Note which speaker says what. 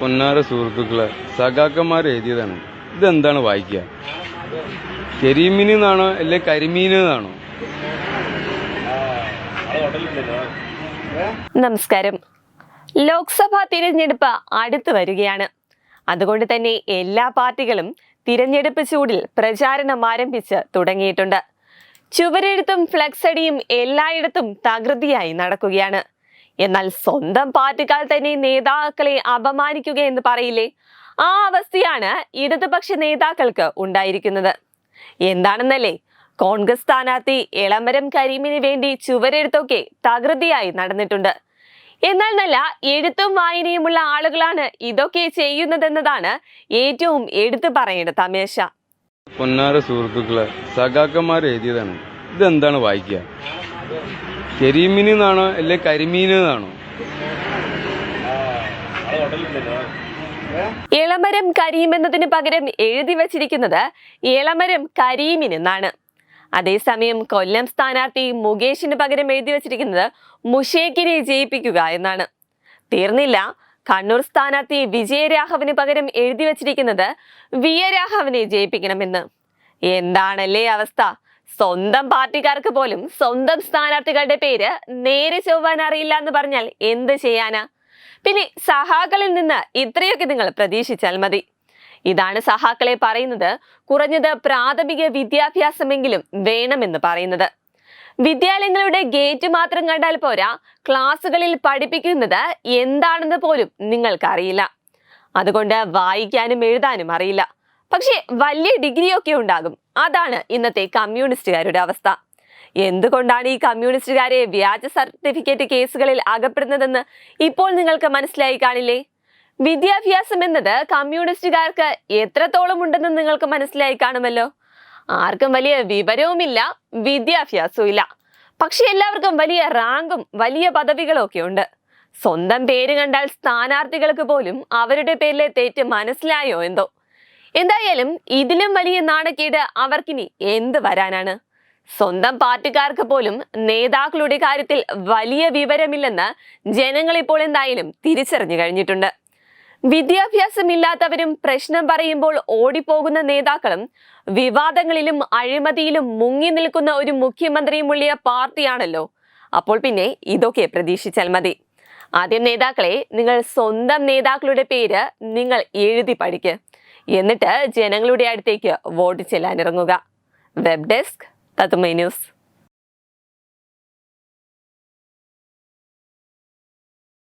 Speaker 1: പൊന്നാര സുഹൃത്തുക്കളെ സഖാക്കന്മാർ എഴുതിയതാണ്. ഇതെന്താണ് വായിക്കുക? കരിമീൻ എന്നാണോ അല്ലെ കരിമീൻ എന്നാണോ?
Speaker 2: നമസ്കാരം. ലോക്സഭാ തിരഞ്ഞെടുപ്പ് അടുത്തു വരികയാണ്. അതുകൊണ്ട് തന്നെ എല്ലാ പാർട്ടികളും തിരഞ്ഞെടുപ്പ് ചൂടിൽ പ്രചാരണം ആരംഭിച്ച് തുടങ്ങിയിട്ടുണ്ട്. ചുവരെഴുത്തും ഫ്ലക്സടിയും എല്ലായിടത്തും തകൃതിയായി നടക്കുകയാണ്. എന്നാൽ സ്വന്തം പാർട്ടിക്കാർ തന്നെ നേതാക്കളെ അപമാനിക്കുക എന്ന് പറയില്ലേ? ആ അവസ്ഥയാണ് ഇടതുപക്ഷ നേതാക്കൾക്ക് ഉണ്ടായിരിക്കുന്നത്. എന്താണെന്നല്ലേ? കോൺഗ്രസ് സ്ഥാനാർത്ഥി എളമരം കരീമിന് വേണ്ടി ചുവരെഴുത്തൊക്കെ തകൃതിയായി നടന്നിട്ടുണ്ട്. എന്നാൽ നല്ല എഴുത്തും വായനയുമുള്ള ആളുകളാണ് ഇതൊക്കെ ചെയ്യുന്നതെന്നതാണ് ഏറ്റവും എടുത്തു പറയേണ്ട തമേശ.
Speaker 1: പൊന്നാര സുഹൃത്തുക്കളെ സഖാക്കന്മാർ എഴുതിയതാണ്. ഇതെന്താണ് വായിക്കുക? കരിമീൻ എന്നാണോ അല്ലെ കരിമീൻ എന്നാണോ
Speaker 2: ഇളമരം കരീം എന്നതിന് പകരം എഴുതി വച്ചിരിക്കുന്നത് ഇളമരം കരീമിൻ എന്നാണ്. അതേസമയം കൊല്ലം സ്ഥാനാർത്ഥി മുകേഷിന് പകരം എഴുതി വച്ചിരിക്കുന്നത് മുഷേക്കിനെ ജയിപ്പിക്കുക എന്നാണ്. തീർന്നില്ല. കണ്ണൂർ സ്ഥാനാർത്ഥി വിജയരാഘവന് പകരം എഴുതി വച്ചിരിക്കുന്നത് വിയരാഘവനെ ജയിപ്പിക്കണമെന്ന്. എന്താണല്ലേ അവസ്ഥ? സ്വന്തം പാർട്ടിക്കാർക്ക് പോലും സ്വന്തം സ്ഥാനാർത്ഥികളുടെ പേര് നേരെ ചൊവ്വാൻ അറിയില്ല എന്ന് പറഞ്ഞാൽ എന്ത് ചെയ്യാനാ? പിന്നെ സഹാക്കളിൽ നിന്ന് ഇത്രയൊക്കെ നിങ്ങൾ പ്രതീക്ഷിച്ചാൽ മതി. ഇതാണ് സഹാക്കളെ പറയുന്നത്. കുറഞ്ഞത് പ്രാഥമിക വിദ്യാഭ്യാസമെങ്കിലും വേണമെന്ന് പറയുന്നത്. വിദ്യാലയങ്ങളുടെ ഗേറ്റ് മാത്രം കണ്ടാൽ പോരാ ക്ലാസ്സുകളിൽ പഠിപ്പിക്കുന്നത് എന്താണെന്ന് പോലും നിങ്ങൾക്കറിയില്ല. അതുകൊണ്ട് വായിക്കാനും എഴുതാനും അറിയില്ല. പക്ഷേ വലിയ ഡിഗ്രിയൊക്കെ ഉണ്ടാകും. അതാണ് ഇന്നത്തെ കമ്മ്യൂണിസ്റ്റുകാരുടെ അവസ്ഥ. എന്തുകൊണ്ടാണ് ഈ കമ്മ്യൂണിസ്റ്റുകാരെ വ്യാജ സർട്ടിഫിക്കറ്റ് കേസുകളിൽ അകപ്പെടുന്നതെന്ന് ഇപ്പോൾ നിങ്ങൾക്ക് മനസ്സിലായി കാണില്ലേ? വിദ്യാഭ്യാസം എന്നത് കമ്മ്യൂണിസ്റ്റുകാർക്ക് എത്രത്തോളം ഉണ്ടെന്ന് നിങ്ങൾക്ക് മനസ്സിലായി കാണുമല്ലോ? ആർക്കും വലിയ വിവരവുമില്ല വിദ്യാഭ്യാസവും ഇല്ല പക്ഷെ എല്ലാവർക്കും വലിയ റാങ്കും വലിയ പദവികളും ഒക്കെ ഉണ്ട്. സ്വന്തം പേര് കണ്ടാൽ സ്ഥാനാർത്ഥികൾക്ക് പോലും അവരുടെ പേരിലെ തെറ്റ് മനസ്സിലായോ എന്തോ? എന്തായാലും ഇതിലും വലിയ നാണക്കേട് അവർക്കിനി എന്ത് വരാനാണ്? സ്വന്തം പാർട്ടിക്കാർക്ക് പോലും നേതാക്കളുടെ കാര്യത്തിൽ വലിയ വിവരമില്ലെന്ന് ജനങ്ങൾ ഇപ്പോൾ എന്തായാലും തിരിച്ചറിഞ്ഞു കഴിഞ്ഞിട്ടുണ്ട്. വിദ്യാഭ്യാസമില്ലാത്തവരും പ്രശ്നം പറയുമ്പോൾ ഓടിപ്പോകുന്ന നേതാക്കളും വിവാദങ്ങളിലും അഴിമതിയിലും മുങ്ങി നിൽക്കുന്ന ഒരു മുഖ്യമന്ത്രിയും ഉള്ളിയ പാർട്ടിയാണല്ലോ. അപ്പോൾ പിന്നെ ഇതൊക്കെ പ്രതീക്ഷിച്ചാൽ മതി. ആദ്യം നേതാക്കളെ നിങ്ങൾ സ്വന്തം നേതാക്കളുടെ പേര് നിങ്ങൾ എഴുതി പഠിക്ക്. എന്നിട്ട് ജനങ്ങളുടെ അടുത്തേക്ക് വോട്ട് ചെല്ലാനിറങ്ങുക വെബ് ഡെസ്ക് തത്തുമൈ ന്യൂസ്